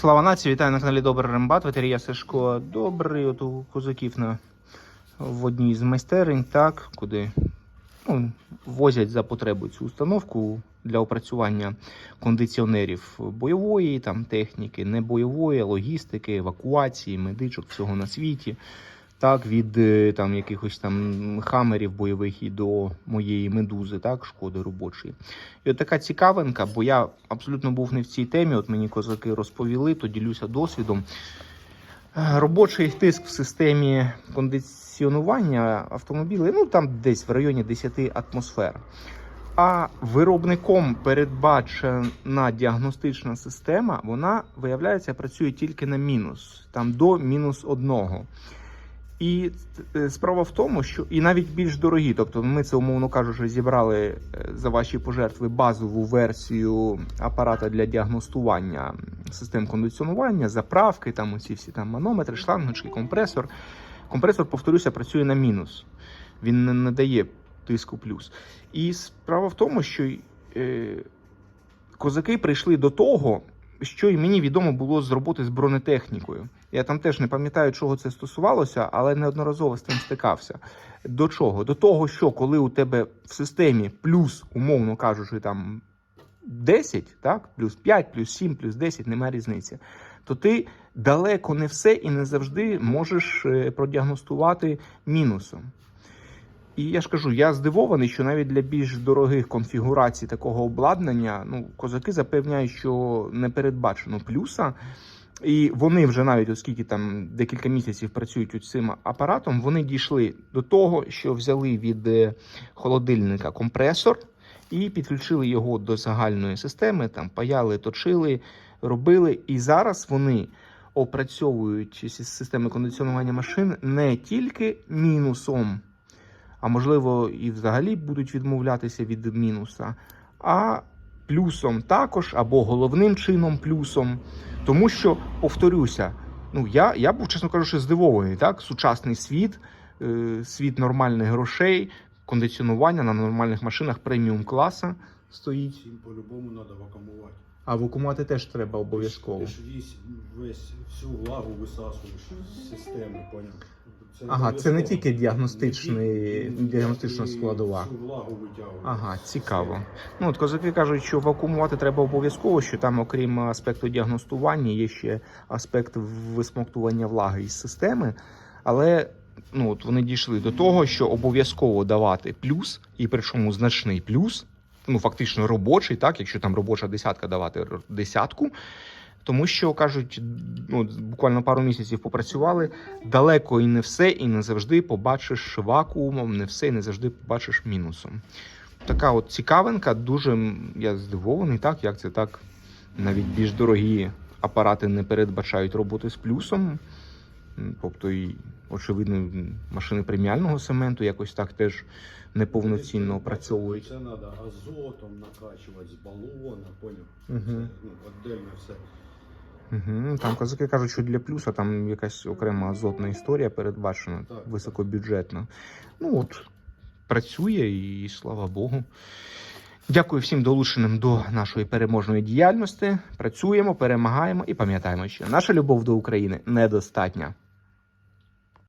Слава нації, вітаю на каналі Добрий Рембат, ветерія Сашко. Добрий, от у козаків на в одній з майстерень, так, куди ну, возять за потребу цю установку для опрацювання кондиціонерів бойової там, техніки, не бойової, логістики, евакуації, медичок, всього на світі. Так, від е, там якихось там хамерів бойових і до моєї медузи, так, шкоди робочої. І от така цікавинка, бо я абсолютно був не в цій темі. От мені козаки розповіли, то ділюся досвідом. Е, Робочий тиск в системі кондиціонування автомобілів, ну там десь в районі 10 атмосфер. А виробником передбачена діагностична система, вона виявляється працює тільки на мінус, там до мінус одного. І е, справа в тому, що і навіть більш дорогі, тобто ми це, умовно кажучи, зібрали е, за ваші пожертви базову версію апарата для діагностування систем кондиціонування, заправки, там оці всі там манометри, шлангочки, компресор. Компресор, повторюся, працює на мінус. Він не надає тиску плюс. І справа в тому, що е, козаки прийшли до того, що і мені відомо було з роботи з бронетехнікою. Я там теж не пам'ятаю, чого це стосувалося, але неодноразово з цим стикався. До чого? До того, що коли у тебе в системі плюс, умовно кажучи, там 10, так, плюс 5, плюс 7, плюс 10, немає різниці, то ти далеко не все і не завжди можеш е, продіагностувати мінусом. І я ж кажу, я здивований, що навіть для більш дорогих конфігурацій такого обладнання ну, козаки запевняють, що не передбачено плюса. І вони вже навіть, оскільки там декілька місяців працюють цим апаратом, вони дійшли до того, що взяли від е, холодильника компресор і підключили його до загальної системи, там паяли, точили, робили. І зараз вони опрацьовують системи кондиціонування машин не тільки мінусом, а можливо, і взагалі будуть відмовлятися від мінуса, а плюсом також, або головним чином плюсом. Тому що, повторюся, ну я, я був, чесно кажучи, здивований. Так? Сучасний світ, е, світ нормальних грошей, кондиціонування на нормальних машинах преміум класа стоїть. Всім по-любому треба вакуумувати. А вакуумувати теж треба Ти ж весь всю влагу висасуєш з системи, поняв? Ага, це не тільки діагностичний, діагностична складова. Ага, цікаво. Ну от козаки кажуть, що вакуумувати треба обов'язково, що там, окрім аспекту діагностування, є ще аспект висмоктування влаги із системи. Але ну от вони дійшли до того, що обов'язково давати плюс, і причому значний плюс, ну фактично робочий, так, якщо там робоча десятка давати десятку. Тому що кажуть, ну буквально пару місяців попрацювали. Далеко і не все, і не завжди побачиш вакуумом, не все і не завжди побачиш мінусом. Така от цікавинка, дуже я здивований, так як це так. Навіть більш дорогі апарати не передбачають роботи з плюсом. Тобто, і, очевидно, машини преміального сегменту якось так теж неповноцінно опрацьовують. Це треба азотом накачувати з балона, поняв? Мгм. Це, ну, віддельно все. Угу. Там козаки кажуть, що для плюса там якась окрема азотна історія передбачена, високобюджетна. Ну от, працює і слава Богу. Дякую всім долученим до нашої переможної діяльності. Працюємо, перемагаємо і пам'ятаємо, що наша любов до України недостатня.